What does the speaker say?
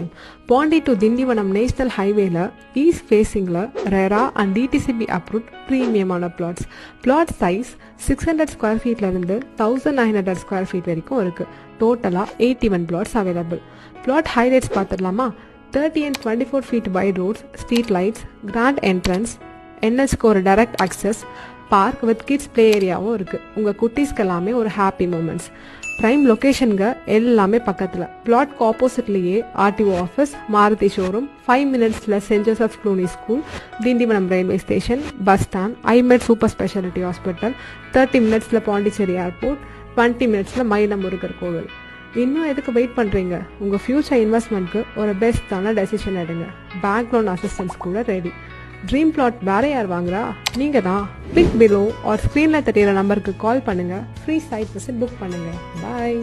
Time Pondy to Tindivanam national ஹைவேல east ஃபேஸிங்கில் RERA and DTCP approved ப்ரீமியமான plots plot size six hundred square ஃபீட்லேருந்து thousand nine hundred square feet வரைக்கும் இருக்குது டோட்டலாக eighty one plots available plot highlights பார்த்துடலாமா thirty and twenty four feet by roads street lights grand entrance என்எஸ்க்கு ஒரு direct access park with kids play ஏரியாவும் இருக்குது உங்கள் குட்டீஸ்க்கு எல்லாமே ஒரு ஹாப்பி மூமெண்ட்ஸ் ப்ரைம் லொக்கேஷனுங்க எல்லாமே பக்கத்தில். பிளாட்க்கு ஆப்போசிட்லேயே RTO office Maruti showroom five மினிட்ஸில் saint Joseph Cluny school Tindivanam railway station bus stand ஐமெட் super speciality hospital thirty மினிட்ஸில் பாண்டிச்சேரி ஏர்போர்ட் டுவெண்ட்டி மினிட்ஸில் மயிலமுருகர் கோவில் இன்னும் எதுக்கு வெயிட் பண்ணுறீங்க உங்கள் ஃப்யூச்சர் இன்வெஸ்ட்மெண்ட்க்கு ஒரு பெஸ்ட்டான டெசிஷன் எடுங்க. பேங்க் லோன் அசிஸ்டன்ஸ் கூட ரெடி ட்ரீம் பிளாட் வேற யார் வாங்குறா? நீங்கள் தான் பிக் பிலோ ஆர் ஸ்க்ரீனில் தெரியிற நம்பருக்கு கால் பண்ணுங்கள் ஃப்ரீ சைட் விசிட் புக் பண்ணுங்கள் பாய்